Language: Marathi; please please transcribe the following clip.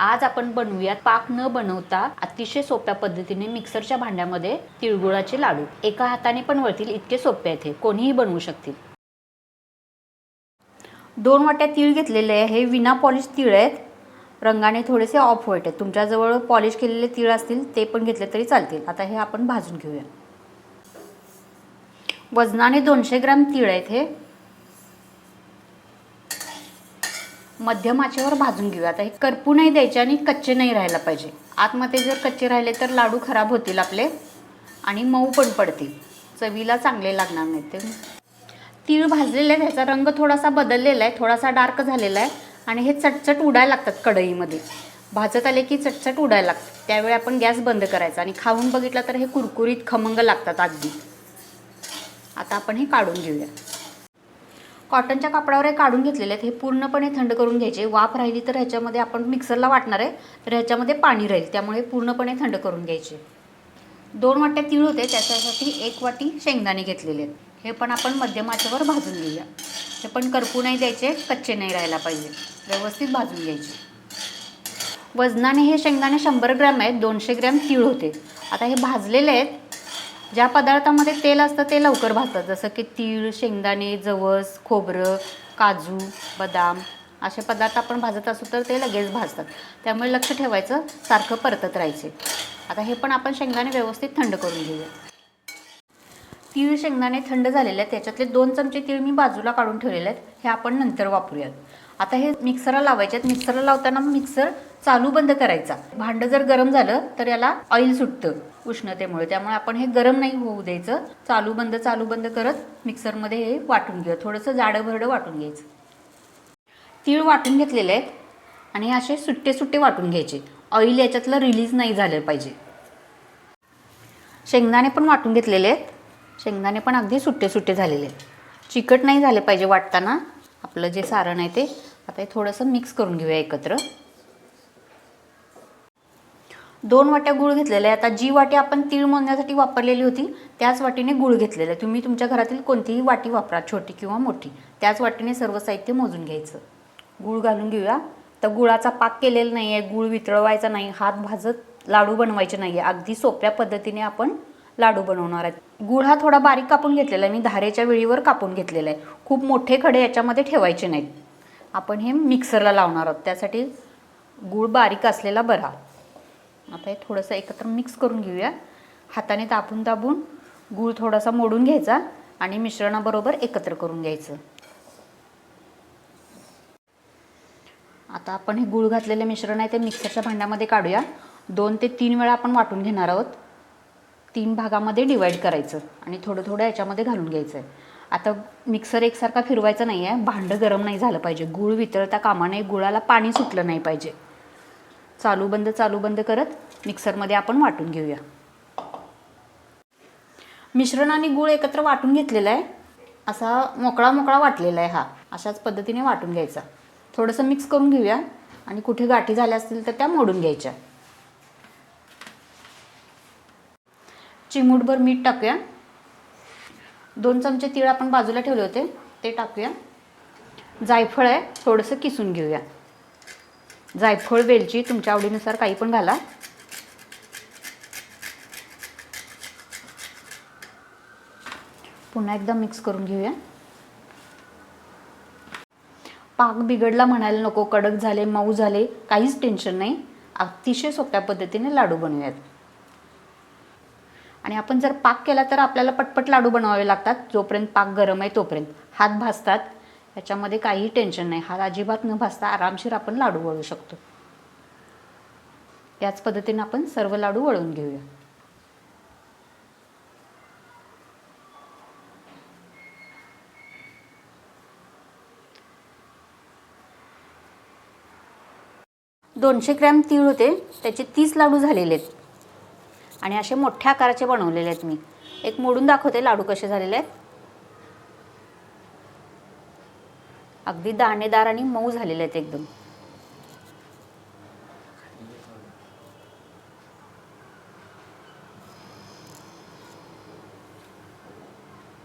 आज आपण बनवूयात पाक न बनवता अतिशय सोप्या पद्धतीने मिक्सरच्या भांड्यामध्ये तिळगुळाचे लाडू. एका हाताने पण वळतील इतके सोपे आहेत हे. कोणीही बनवू शकतील. दोन वाट्या तीळ घेतलेले आहे. हे विना पॉलिश तीळ आहेत. रंगाने थोडेसे ऑफ व्हाईट आहेत. तुमच्याजवळ पॉलिश केलेले तीळ असतील ते पण घेतले तरी चालतील. आता हे आपण भाजून घेऊया. वजनाने दोनशे ग्रॅम तीळ आहेत हे. मध्यमाचेवर भाजून घेऊया. आता हे करपू नाही द्यायचे आणि कच्चे नाही राहायला पाहिजे. आतमध्ये जर कच्चे राहिले तर लाडू खराब होतील आपले आणि मऊ पण पडतील. चवीला चांगले लागणार नाहीत ते. तीळ भाजलेले आहे त्याचा रंग थोडासा बदललेला आहे थोडासा डार्क झालेला आहे आणि हे चटचट उडायला लागतात कढईमध्ये. भाजत आले की चटचट उडायला लागतात त्यावेळी आपण गॅस बंद करायचा आणि खाऊन बघितलं तर हे कुरकुरीत खमंग लागतात अगदी. आता आपण हे काढून घेऊया. कॉटनच्या कापडावर हे काढून घेतलेले आहेत. हे पूर्णपणे थंड करून घ्यायचे. वाफ राहिली तर ह्याच्यामध्ये आपण मिक्सरला वाटणार आहे. तर ह्याच्यामध्ये पाणी राहील. त्यामुळे पूर्णपणे थंड करून घ्यायचे. दोन वाट्या तीळ होते. त्याच्यासाठी एक वाटी शेंगदाणे घेतलेले आहेत. हे पण आपण मध्यम भाजून घेऊया. हे पण करपू नाही द्यायचे. कच्चे नाही राहायला पाहिजे. व्यवस्थित भाजून घ्यायचे. वजनाने हे शेंगदाणे शंभर ग्रॅम आहेत. दोनशे ग्रॅम तीळ होते. आता हे भाजलेले आहेत. ज्या पदार्थामध्ये तेल असतं ते लवकर भाजतात. जसं की तीळ शेंगदाणे जवस खोबरं काजू बदाम असे पदार्थ आपण भाजत असू तर ते लगेच भाजतात. त्यामुळे लक्ष ठेवायचं सारखं परतत राहायचे. आता हे पण आपण शेंगदाणे व्यवस्थित थंड करून घेऊया. तीळ शेंगदाणे थंड झालेले आहेत. त्याच्यातले दोन चमचे तीळ मी बाजूला काढून ठेवलेले आहेत. हे आपण नंतर वापरूयात. आता हे मिक्सरला लावायचे आहेत. मिक्सरला लावताना मिक्सर चालू बंद करायचा. भांडं जर गरम झालं तर याला ऑइल सुटतं उष्णतेमुळे. त्यामुळे आपण हे गरम नाही होऊ द्यायचं. चालू बंद चालू बंद करत मिक्सरमध्ये हे वाटून घेऊ थोडंसं जाडं भरडं वाटून घ्यायचं. तीळ वाटून घेतलेले आहेत आणि असे सुट्टे सुट्टे वाटून घ्यायचे. ऑइल याच्यातलं रिलीज नाही झालं पाहिजे. शेंगदाणे पण वाटून घेतलेले आहेत. शेंगदाणे पण अगदी सुट्टे सुट्टे झालेले आहेत. चिकट नाही झाले पाहिजे वाटताना. आपलं जे सारण आहे ते. आता हे थोडंसं मिक्स करून घेऊया एकत्र. दोन वाट्या गूळ घेतलेला आहे आता जी वाटी आपण तीळ मोजण्यासाठी वापरलेली होती त्याच वाटीने गूळ घेतलेलं आहे. तुम्ही तुमच्या घरातील कोणतीही वाटी वापरा छोटी किंवा मोठी. त्याच वाटीने सर्व साहित्य मोजून घ्यायचं. गूळ घालून घेऊया. तर गुळाचा पाक केलेला नाही आहे गूळ वितळवायचा नाही हात भाजत लाडू बनवायचे नाही आहे अगदी सोप्या पद्धतीने आपण लाडू बनवणार आहेत. गूळ हा थोडा बारीक कापून घेतलेला आहे. मी धारेच्या वेळीवर कापून घेतलेला आहे. खूप मोठे खडे याच्यामध्ये ठेवायचे नाहीत. आपण हे मिक्सरला लावणार आहोत. त्यासाठी गूळ बारीक असलेला बरा. आता हे थोडंसं एकत्र मिक्स करून घेऊया. हाताने दाबून दाबून गूळ थोडासा मोडून घ्यायचा आणि मिश्रणाबरोबर एकत्र करून घ्यायचं. आता आपण हे गूळ घातलेले मिश्रण आहे ते मिक्सरच्या भांड्यामध्ये काढूया. दोन ते तीन वेळा आपण वाटून घेणार आहोत. तीन भागामध्ये डिवाईड करायचं आणि थोडं थोडं याच्यामध्ये घालून घ्यायचं आहे आता मिक्सर एकसारखा फिरवायचा नाही आहे भांडं गरम नाही झालं पाहिजे. गूळ वितळता कामा नये गुळाला पाणी सुटलं नाही पाहिजे. चालू बंद चालू बंद करत मिक्सरमध्ये आपण वाटून घेऊया. मिश्रण आणि गूळ एकत्र वाटून घेतलेला आहे. असा मोकळा मोकळा वाटलेला आहे हा. अशाच पद्धतीने वाटून घ्यायचा. थोडंसं मिक्स करून घेऊया आणि कुठे गाठी झाल्या असतील तर त्या मोडून घ्यायच्या. चिमूटभर मीठ टाकूया. दोन चमचे तीळ आपण बाजूला ठेवले होते ते टाकूया. जायफळ आहे थोडंसं किसून घेऊया. जायफळ वेलची तुमच्या आवडीनुसार काही पण घाला. पुन्हा एकदा मिक्स करून घेऊया. पाक बिघडला म्हणायला नको कडक झाले मऊ झाले काहीच टेन्शन नाही. अतिशय सोप्या पद्धतीने लाडू बनवूयात. आणि आपण जर पाक केला तर आपल्याला पटपट लाडू बनवावे लागतात. जोपर्यंत पाक गरम आहे तोपर्यंत. हात भासतात याच्यामध्ये काहीही टेन्शन नाही. हात अजिबात न भाजता आरामशीर आपण लाडू वळू शकतो. याच पद्धतीने आपण सर्व लाडू वळून घेऊया. दोनशे ग्रॅम तीळ होते. त्याचे तीस लाडू झालेले आहेत. आणि असे मोठ्या आकाराचे बनवलेले आहेत मी. एक मोडून दाखवते लाडू कसे झालेले आहेत. अगदी दाणेदार आणि मऊ झालेले आहेत एकदम.